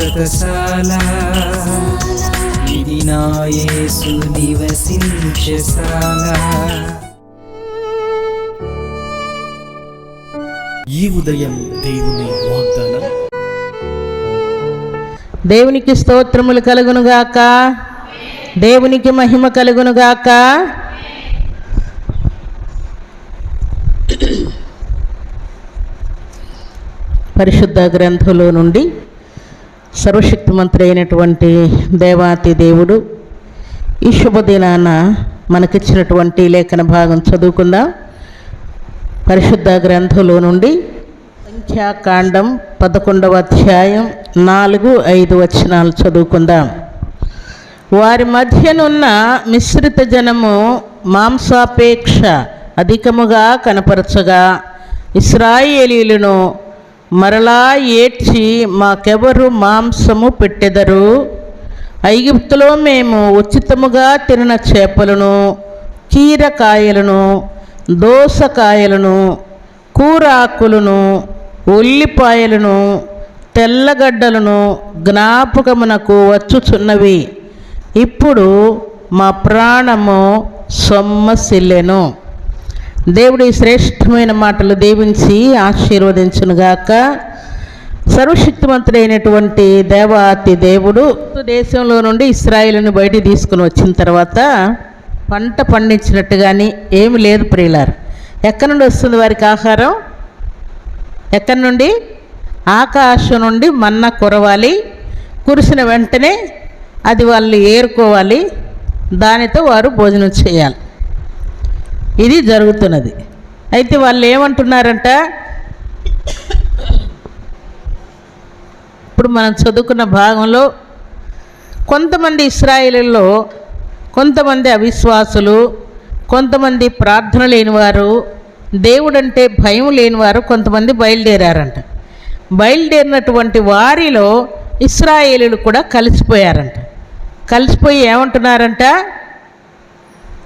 శాశ్వతశాల ఇది నా యేసు నివసించశాల ఈ ఉదయం దేవుని వాగ్దానం. దేవునికి స్తోత్రములు కలుగునుగాక దేవునికి మహిమ కలుగునుగాక పరిశుద్ధ గ్రంథంలో నుండి సర్వశక్తిమంతుడు అయినటువంటి దేవాతి దేవుడు. ఈ శుభదినాన మనకిచ్చినటువంటి లేఖన భాగం చదువుకుందాం. పరిశుద్ధ గ్రంథంలో నుండి సంఖ్యాకాండం పదకొండవ అధ్యాయం నాలుగు ఐదు వచనాలు చదువుకుందాం. వారి మధ్యనున్న మిశ్రిత జనము మాంసాపేక్ష అధికముగా కనపరచగా ఇస్రాయేలీలను మరలా ఏడ్చి మాకెవరు మాంసము పెట్టెదరు? ఐగుప్తులో మేము ఉచితముగా తినిన చేపలను కీరకాయలను దోసకాయలను కూరాకులను ఉల్లిపాయలను తెల్లగడ్డలను జ్ఞాపకమునకు వచ్చుచున్నవి. ఇప్పుడు మా ప్రాణము సొమ్మసిల్లెను. దేవుడి శ్రేష్టమైన మాటలు దీవించి ఆశీర్వదించునుగాక. సర్వశక్తివంతుడైనటువంటి దేవాతి దేవుడు దేశంలో నుండి ఇస్రాయిల్ని బయటికి తీసుకుని వచ్చిన తర్వాత పంట పండించినట్టు కానీ ఏమి లేదు ప్రియులారు. ఎక్కడి నుండి వస్తుంది వారికి ఆహారం? ఎక్కడి నుండి? ఆకాశం నుండి మన్న కురవాలి. కురిసిన వెంటనే అది వాళ్ళు ఏరుకోవాలి. దానితో వారు భోజనం చేయాలి. ఇది జరుగుతున్నది. అయితే వాళ్ళు ఏమంటున్నారంట? ఇప్పుడు మనం చదువుకున్న భాగంలో కొంతమంది ఇస్రాయిలలో కొంతమంది అవిశ్వాసులు కొంతమంది ప్రార్థన లేనివారు దేవుడంటే భయం లేనివారు కొంతమంది బయలుదేరారంట. బయలుదేరినటువంటి వారిలో ఇస్రాయేలీలు కూడా కలిసిపోయారంట. కలిసిపోయి ఏమంటున్నారంట?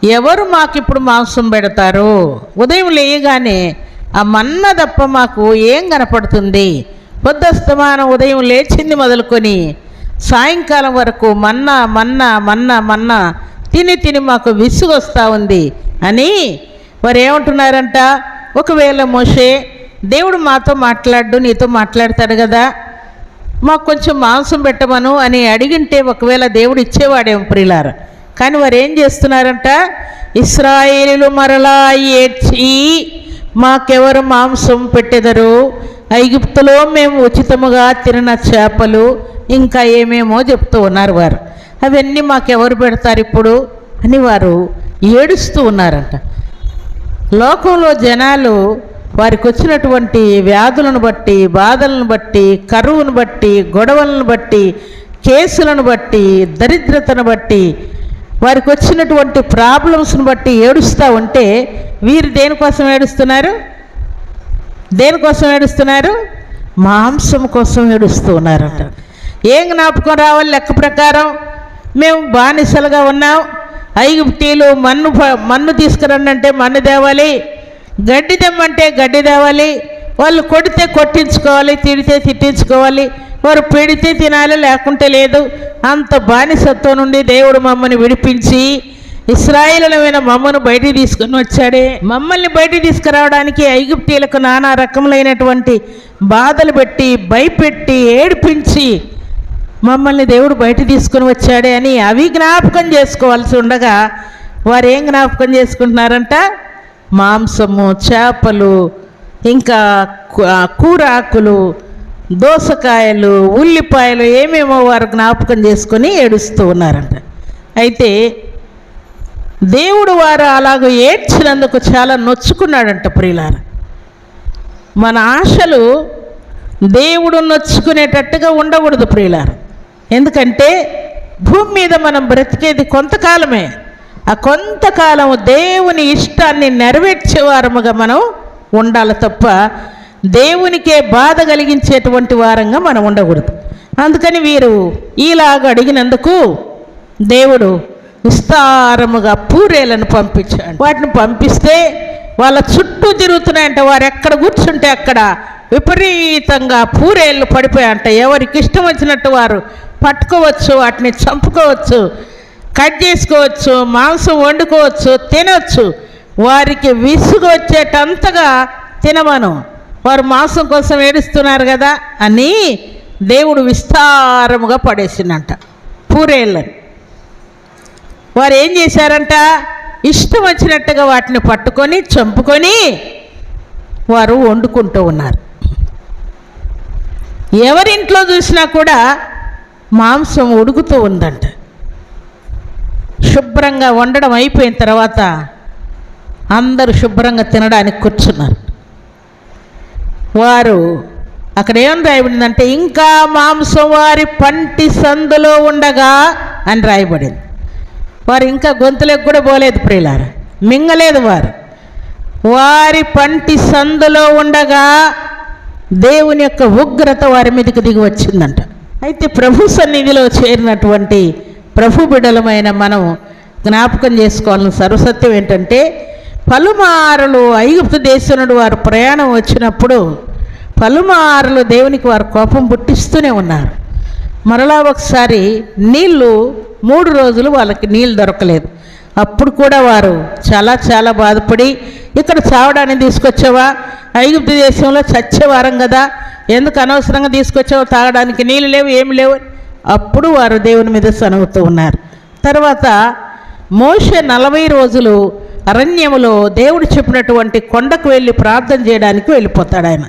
ఎవరు మాకు ఇప్పుడు మాంసం పెడతారు? ఉదయం లేయగానే ఆ మన్న తప్ప మాకు ఏం కనపడుతుంది? పొద్దస్తమానం ఉదయం లేచింది మొదలుకొని సాయంకాలం వరకు మన్నా మన్నా మన్నా మన్నా తిని తిని మాకు విసుగొస్తూ ఉంది. అని వారు ఏమంటున్నారంట ఒకవేళ మోషే దేవుడు మాతో మాట్లాడు నీతో మాట్లాడతాడు కదా? మాకు కొంచెం మాంసం పెట్టమను అని అడిగింటే ఒకవేళ దేవుడు ఇచ్చేవాడేమో ప్రిలారా? కానీ వారు ఏం చేస్తున్నారంట? ఇస్రాయేలీలు మరలా ఏడ్చి మాకెవరు మాంసం పెట్టెదరు? ఐగుప్తులో మేము ఉచితముగా తిరిన చేపలు ఇంకా ఏమేమో చెప్తూ ఉన్నారు వారు. అవన్నీ మాకెవరు పెడతారు ఇప్పుడు? అని వారు ఏడుస్తూ ఉన్నారంట. లోకంలో జనాలు వారికి వచ్చినటువంటి వ్యాధులను బట్టి బాధలను బట్టి కరువును బట్టి గొడవలను బట్టి కేసులను బట్టి దరిద్రతను బట్టి వారికి వచ్చినటువంటి ప్రాబ్లమ్స్ని బట్టి ఏడుస్తూ ఉంటే వీరు దేనికోసం ఏడుస్తున్నారు? దేనికోసం ఏడుస్తున్నారు? మాంసం కోసం ఏడుస్తూ ఉన్నారంట. ఏం జ్ఞాపకం రావాలి? లెక్క ప్రకారం మేము బానిసలుగా ఉన్నాం. ఐగుప్తీలు మన్ను మన్ను తీసుకురండి అంటే మన్ను తేవాలి. గడ్డి తెమ్మంటే గడ్డి తేవాలి. వాళ్ళు కొడితే కొట్టించుకోవాలి తిడితే తిట్టించుకోవాలి. వారు పెడితే తినాలి లేకుంటే లేదు. అంత బానిసత్వం నుండి దేవుడు మమ్మల్ని విడిపించి ఇస్రాయిలమైన మమ్మను బయటికి తీసుకుని వచ్చాడే. మమ్మల్ని బయటికి తీసుకురావడానికి ఐగుప్తీలకు నానా రకములైనటువంటి బాధలు పెట్టి భయపెట్టి ఏడిపించి మమ్మల్ని దేవుడు బయట తీసుకుని వచ్చాడే అని అవి జ్ఞాపకం చేసుకోవాల్సి ఉండగా వారు ఏం జ్ఞాపకం చేసుకుంటున్నారంట? మాంసము చేపలు ఇంకా కూరాకులు దోసకాయలు ఉల్లిపాయలు ఏమేమో వారు జ్ఞాపకం చేసుకొని ఏడుస్తూ ఉన్నారంట. అయితే దేవుడు వారు అలాగ ఏడ్చినందుకు చాలా నొచ్చుకున్నాడంట ప్రియులార. మన ఆశలు దేవుడు నొచ్చుకునేటట్టుగా ఉండకూడదు ప్రియులారు. ఎందుకంటే భూమి మీద మనం బ్రతికేది కొంతకాలమే. ఆ కొంతకాలం దేవుని ఇష్టాన్ని నెరవేర్చేవారముగా మనం ఉండాలి తప్ప దేవునికే బాధ కలిగించేటువంటి వారంగా మనం ఉండకూడదు. అందుకని వీరు ఈలాగా అడిగినందుకు దేవుడు విస్తారముగా పూరేలను పంపించాడు. వాటిని పంపిస్తే వాళ్ళ చుట్టూ తిరుగుతున్నాయంట వారు ఎక్కడ కూర్చుంటే అక్కడ విపరీతంగా పూరేళ్ళు పడిపోయాయంట. ఎవరికి ఇష్టం వచ్చినట్టు వారు పట్టుకోవచ్చు వాటిని చంపుకోవచ్చు కట్ చేసుకోవచ్చు మాంసం వండుకోవచ్చు తినవచ్చు వారికి విసుగు వచ్చేటంతగా తినమను. వారు మాంసం కోసం ఏడుస్తున్నారు కదా అని దేవుడు విస్తారముగా పడేసిందంట పూరేళ్ళని. వారు ఏం చేశారంట? ఇష్టం వచ్చినట్టుగా వాటిని పట్టుకొని చంపుకొని వారు వండుకుంటూ ఉన్నారు. ఎవరింట్లో చూసినా కూడా మాంసం ఉడుకుతూ ఉందంట. శుభ్రంగా వండడం అయిపోయిన తర్వాత అందరూ శుభ్రంగా తినడానికి కూర్చున్నారు. వారు అక్కడ ఏం రాయబడిందంటే ఇంకా మాంసం వారి పంటి సందులో ఉండగా అని రాయబడింది. వారు ఇంకా గొంతులకు కూడా పోలేదు ప్రియులారు. మింగలేదు వారు. వారి పంటి సందులో ఉండగా దేవుని యొక్క ఉగ్రత వారి మీదకి దిగి వచ్చిందంట. అయితే ప్రభు సన్నిధిలో చేరినటువంటి ప్రభు బిడలమైన మనం జ్ఞాపకం చేసుకోవాలని సర్వసత్యం ఏంటంటే పలుమారులు ఐగుప్తు దేశం నుండి వారు ప్రయాణం వచ్చినప్పుడు పలుమారులు దేవునికి వారు కోపం పుట్టిస్తూనే ఉన్నారు. మరలా ఒకసారి నీళ్ళు మూడు రోజులు వాళ్ళకి నీళ్ళు దొరకలేదు. అప్పుడు కూడా వారు చాలా చాలా బాధపడి ఇక్కడ చావడానికి తీసుకొచ్చావా? ఐగుప్తు దేశంలో చచ్చేవారం కదా. ఎందుకు అనవసరంగా తీసుకొచ్చావు? తాగడానికి నీళ్ళు లేవు ఏమి లేవు? అప్పుడు వారు దేవుని మీద సనవుతూ ఉన్నారు. తర్వాత మోషే నలభై రోజులు అరణ్యములో దేవుడు చెప్పినటువంటి కొండకు వెళ్ళి ప్రార్థన చేయడానికి వెళ్ళిపోతాడు ఆయన.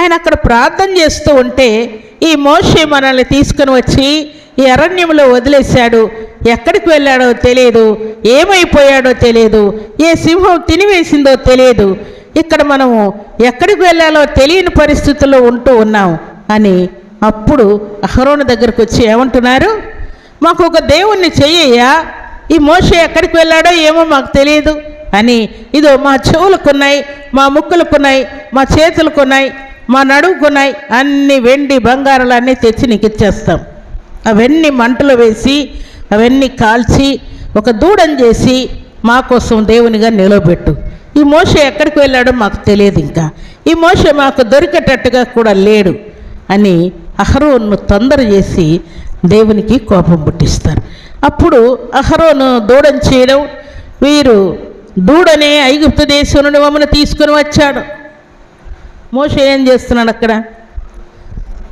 ఆయన అక్కడ ప్రార్థన చేస్తూ ఉంటే ఈ మోషే మనల్ని తీసుకుని వచ్చి ఈ అరణ్యంలో వదిలేశాడు. ఎక్కడికి వెళ్ళాడో తెలియదు. ఏమైపోయాడో తెలియదు. ఏ సింహం తినివేసిందో తెలియదు. ఇక్కడ మనము ఎక్కడికి వెళ్ళాలో తెలియని పరిస్థితుల్లో ఉంటూ ఉన్నాం అని అప్పుడు అహరోను దగ్గరకు వచ్చి ఏమంటున్నారు? మాకు ఒక దేవుణ్ణి చెయ్యయ్యా. ఈ మోష ఎక్కడికి వెళ్ళాడో ఏమో మాకు తెలియదు. అని ఇదో మా చెవులకున్నాయి మా ముక్కులకున్నాయి మా చేతులకున్నాయి మా నడువుకున్నాయి అన్ని వెండి బంగారాలన్నీ తెచ్చి నీకు ఇచ్చేస్తాం. అవన్నీ మంటలు వేసి అవన్నీ కాల్చి ఒక దూడం చేసి మా కోసం దేవునిగా నిలవబెట్టు. ఈ మోష ఎక్కడికి వెళ్ళాడో మాకు తెలియదు ఇంకా. ఈ మోష మాకు దొరికేటట్టుగా కూడా లేడు అని అహరోన్ను తొందర చేసి దేవునికి కోపం పుట్టిస్తారు. అప్పుడు అహరోను దూడం చేయడం వీరు దూడనే ఐగుప్తు దేశం నుండి మమ్మల్ని తీసుకుని వచ్చాడు. మోషే ఏం చేస్తున్నాడు అక్కడ?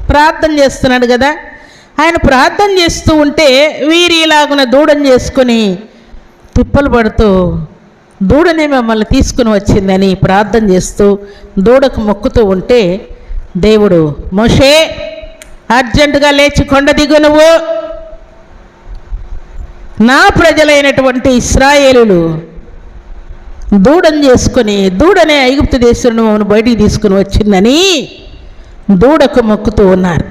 ప్రార్థన చేస్తున్నాడు కదా? ఆయన ప్రార్థన చేస్తూ ఉంటే వీరు ఇలాగున దూడని చేసుకొని తిప్పలు పడుతూ దూడనే మమ్మల్ని తీసుకుని వచ్చిందని ప్రార్థన చేస్తూ దూడకు మొక్కుతూ ఉంటే దేవుడు మోషే అర్జెంటుగా లేచి కొండ దిగు నువ్వు. నా ప్రజలైనటువంటి ఇస్రాయేలులు దూడం చేసుకుని దూడనే ఐగుప్తు దేశం మమ్మల్ని బయటికి తీసుకుని వచ్చిందని దూడకు మొక్కుతూ ఉన్నారు.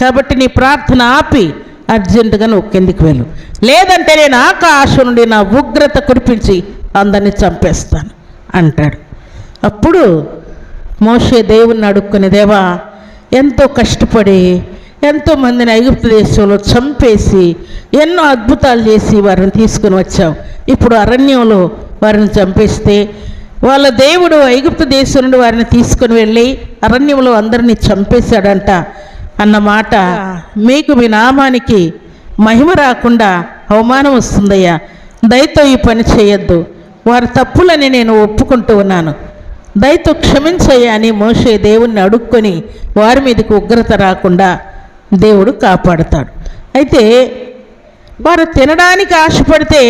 కాబట్టి నీ ప్రార్థన ఆపి అర్జెంటుగా నువ్వు కిందికి వెళ్ళు. లేదంటే నేను ఆకాశం నుండి నా ఉగ్రత కురిపించి అందరిని చంపేస్తాను అంటాడు. అప్పుడు మోషే దేవుణ్ణి అడుక్కుని దేవా ఎంతో కష్టపడి ఎంతోమందిని ఐగుప్తు దేశంలో చంపేసి ఎన్నో అద్భుతాలు చేసి వారిని తీసుకుని వచ్చాం. ఇప్పుడు అరణ్యంలో వారిని చంపేస్తే వాళ్ళ దేవుడు ఐగుప్తు దేశం నుండి వారిని తీసుకుని వెళ్ళి అరణ్యంలో అందరినీ చంపేశాడంట అన్న మాట మీకు మీ నామానికి మహిమ రాకుండా అవమానం వస్తుందయ్యా. దయతో ఈ పని చేయొద్దు. వారి తప్పులని నేను ఒప్పుకుంటూ ఉన్నాను. దయతో క్షమించయ్యా అని మోషే దేవుణ్ణి అడుక్కొని వారి మీదకి ఉగ్రత రాకుండా దేవుడు కాపాడుతాడు. అయితే వారు తినడానికి ఆశపడితే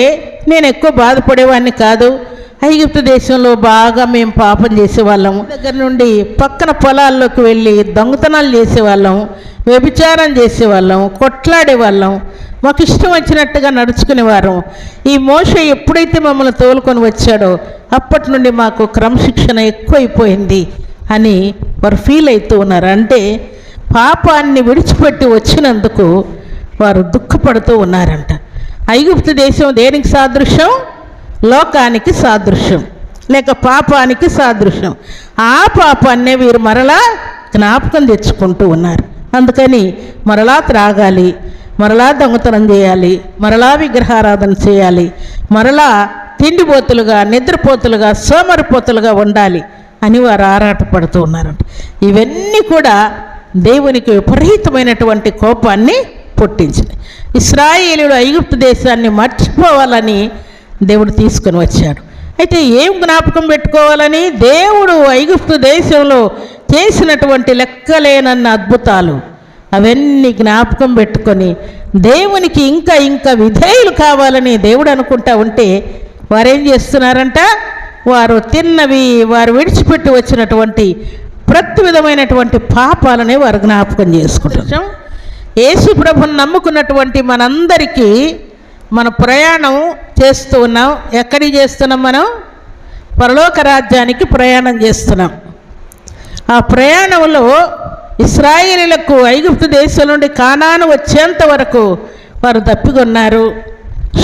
నేను ఎక్కువ బాధపడేవాడిని కాదు. ఐగుప్తు దేశంలో బాగా మేము పాపం చేసేవాళ్ళం. దగ్గర నుండి పక్కన పొలాల్లోకి వెళ్ళి దొంగతనాలు చేసేవాళ్ళం. వ్యభిచారం చేసేవాళ్ళం. కొట్లాడేవాళ్ళం. మాకు ఇష్టం వచ్చినట్టుగా నడుచుకునేవారు. ఈ మోష ఎప్పుడైతే మమ్మల్ని తోలుకొని వచ్చాడో అప్పటి నుండి మాకు క్రమశిక్షణ ఎక్కువైపోయింది అని వారు ఫీల్ అవుతూ ఉన్నారు. అంటే పాపాన్ని విడిచిపెట్టి వచ్చినందుకు వారు దుఃఖపడుతూ ఉన్నారంట. ఐగుప్తు దేశం దేనికి సాదృశ్యం? లోకానికి సాదృశ్యం. లేక పాపానికి సాదృశ్యం. ఆ పాపాన్నే వీరు మరలా జ్ఞాపకం తెచ్చుకుంటూ ఉన్నారు. అందుకని మరలా త్రాగాలి. మరలా దొంగతనం చేయాలి మరలా విగ్రహారాధన చేయాలి మరలా తిండిపోతులుగా నిద్రపోతులుగా సోమరిపోతులుగా ఉండాలి అని వారు ఆరాటపడుతూ ఉన్నారంట. ఇవన్నీ కూడా దేవునికి విపరీతమైనటువంటి కోపాన్ని పుట్టించింది. ఇస్రాయేలుడు ఐగుప్తు దేశాన్ని మర్చిపోవాలని దేవుడు తీసుకొని వచ్చాడు. అయితే ఏం జ్ఞాపకం పెట్టుకోవాలని? దేవుడు ఐగుప్తు దేశంలో చేసినటువంటి లెక్కలేనన్న అద్భుతాలు అవన్నీ జ్ఞాపకం పెట్టుకొని దేవునికి ఇంకా ఇంకా విధేయులు కావాలని దేవుడు అనుకుంటా ఉంటే వారేం చేస్తున్నారంట? వారు తిన్నవి వారు విడిచిపెట్టి వచ్చినటువంటి ప్రతి విధమైనటువంటి పాపాలని వారు జ్ఞాపకం చేసుకుంటారు యేసు ప్రభుని నమ్ముకున్నటువంటి మనందరికీ మన ప్రయాణం చేస్తూ ఉన్నాం. ఎక్కడికి చేస్తున్నాం మనం? పరలోక రాజ్యానికి ప్రయాణం చేస్తున్నాం. ఆ ప్రయాణంలో ఇస్రాయేలీలకు ఐగుప్తు దేశం నుండి కానాను వచ్చేంత వరకు వారు తప్పికొన్నారు.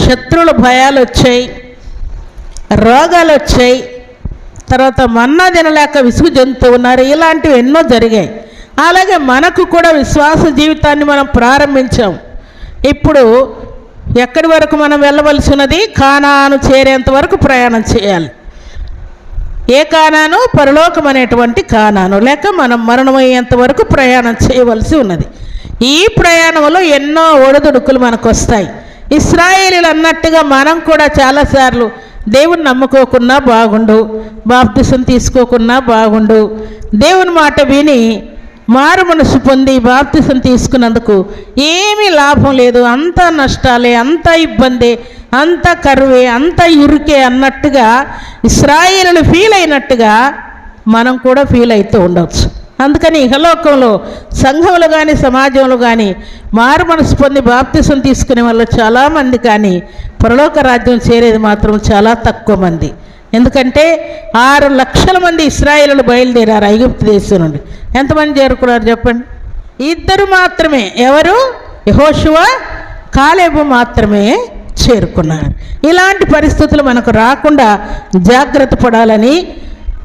శత్రువుల భయాలు వచ్చాయి. రోగాలు వచ్చాయి. తర్వాత మన్నా తినలేక విసుగు చెందుతూ ఉన్నారు. ఇలాంటివి ఎన్నో జరిగాయి. అలాగే మనకు కూడా విశ్వాస జీవితాన్ని మనం ప్రారంభించాం. ఇప్పుడు ఎక్కడి వరకు మనం వెళ్ళవలసినది కానాను చేరేంత వరకు ప్రయాణం చేయాలి. ఏ కానాను? పరలోకం అనేటువంటి కానాను. లేక మనం మరణమయ్యేంత వరకు ప్రయాణం చేయవలసి ఉన్నది. ఈ ప్రయాణంలో ఎన్నో ఒడిదుడుకులు మనకు వస్తాయి ఇస్రాయేలీలు అన్నట్టుగా మనం కూడా చాలాసార్లు దేవుని నమ్ముకోకున్నా బాగుండు బాప్తిసం తీసుకోకున్నా బాగుండు. దేవుని మాట విని మారు మనసు పొంది బాప్తిసం తీసుకున్నందుకు ఏమీ లాభం లేదు. అంతా నష్టాలే అంతా ఇబ్బంది. అంత కరువే అంత ఇరుకే అన్నట్టుగా ఇస్రాయిలు ఫీల్ అయినట్టుగా మనం కూడా ఫీల్ అవుతూ ఉండవచ్చు అందుకని ఇహలోకంలో సంఘములు కానీ సమాజంలో కానీ మారు మనసు పొంది బాప్తిసం తీసుకునే వాళ్ళు చాలామంది కానీ పరలోక రాజ్యం చేరేది మాత్రం చాలా తక్కువ మంది. ఎందుకంటే ఆరు లక్షల మంది ఇస్రాయిలు బయలుదేరారు ఐగుప్తు దేశం నుండి. ఎంతమంది చేరుకున్నారు చెప్పండి? ఇద్దరు మాత్రమే. ఎవరు? యహోశివ కాలేబు మాత్రమే. చేరుకున్నారు. ఇలాంటి పరిస్థితులు మనకు రాకుండా జాగ్రత్త పడాలని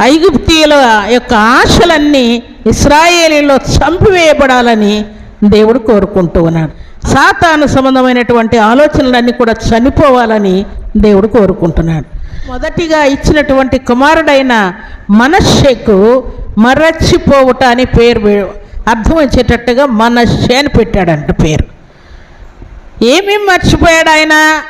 ఐగుప్తీయుల యొక్క ఆశలన్నీ ఇస్రాయేలీలో చంపివేయబడాలని దేవుడు కోరుకుంటూ ఉన్నాడు. సాతాను సంబంధమైనటువంటి ఆలోచనలన్నీ కూడా చనిపోవాలని దేవుడు కోరుకుంటున్నాడు. మొదటిగా ఇచ్చినటువంటి కుమారుడైన మనశ్శకు మరచిపోవుట అని పేరు అర్థం వచ్చేటట్టుగా మనశ్శే అని పెట్టాడంట పేరు. ఏమేం మర్చిపోయాడు ఆయన?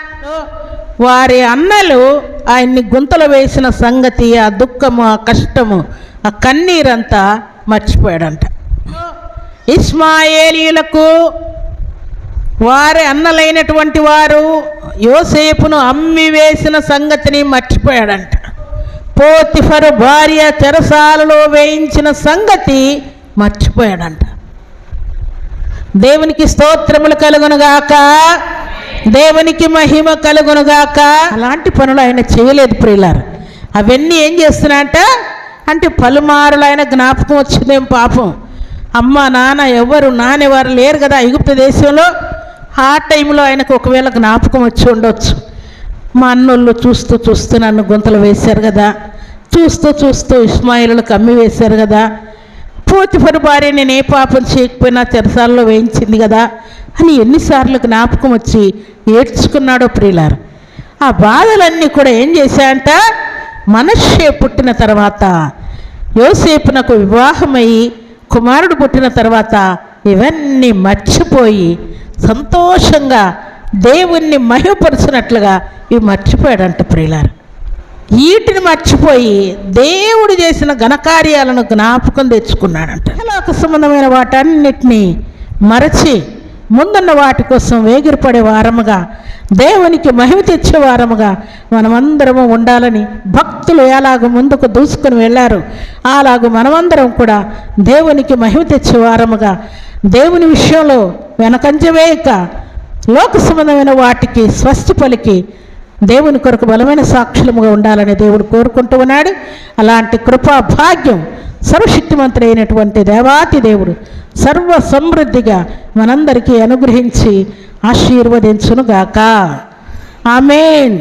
వారి అన్నలు ఆయన్ని గుంతలు వేసిన సంగతి ఆ దుఃఖము ఆ కష్టము ఆ కన్నీరంతా మర్చిపోయాడంట. ఇస్మాయేలీలకు వారి అన్నలైనటువంటి వారు యోసేపును అమ్మి వేసిన సంగతిని మర్చిపోయాడంట. పోతిఫరు భార్య చెరసాలలో వేయించిన సంగతి మర్చిపోయాడంట. దేవునికి స్తోత్రములు కలుగునుగాక. దేవునికి మహిమ కలుగునుగాక. అలాంటి పనులు ఆయన చేయలేదు ప్రియులారు. అవన్నీ ఏం చేస్తున్నాయంట? అంటే పలుమారులు ఆయన జ్ఞాపకం వచ్చిందేం పాపం. అమ్మ నాన్న ఎవరు నానేవారు లేరు కదా ఐగుప్తు దేశంలో. ఆ టైంలో ఆయనకు ఒకవేళ జ్ఞాపకం వచ్చి ఉండొచ్చు. మా అన్నోళ్ళు చూస్తూ చూస్తూ నన్ను గుంతలు వేశారు కదా. చూస్తూ చూస్తూ ఇస్మాయిలు కమ్మి వేశారు కదా. పోతిఫరు భార్య నేను ఏ పాపం చేయకపోయినా చెరసాల్లో వేయించింది కదా అని ఎన్నిసార్లు జ్ఞాపకం వచ్చి ఏడ్చుకున్నాడో ప్రియులారు. ఆ బాధలన్నీ కూడా ఏం చేశాయంట? మనషే పుట్టిన తర్వాత యోసేపునకు వివాహమై కుమారుడు పుట్టిన తర్వాత ఇవన్నీ మర్చిపోయి సంతోషంగా దేవుణ్ణి మహిమపరిచినట్లుగా ఇవి మర్చిపోయాడంట ప్రియులారు. వీటిని మర్చిపోయి దేవుడు చేసిన ఘనకార్యాలను జ్ఞాపకం తెచ్చుకున్నాడంట. లోక సంబంధమైన వాటన్నిటినీ మరచి ముందున్న వాటి కోసం వేగిరపడే వారముగా దేవునికి మహిమ తెచ్చే వారముగా మనమందరము ఉండాలని భక్తులు ఎలాగ ముందుకు దూసుకుని వెళ్ళారు. అలాగ మనమందరం కూడా దేవునికి మహిమ తెచ్చే వారముగా దేవుని విషయంలో వెనకంజ వేయక లోక సంబంధమైన వాటికి స్వస్తి పలికి దేవుని కొరకు బలమైన సాక్షులముగా ఉండాలని దేవుడు కోరుకుంటూ ఉన్నాడు. అలాంటి కృపా భాగ్యం సర్వశక్తిమంతుడైనటువంటి దేవాతి దేవుడు సర్వ సమృద్ధిగా మనందరికీ అనుగ్రహించి ఆశీర్వదించునుగాక. ఆమెన్.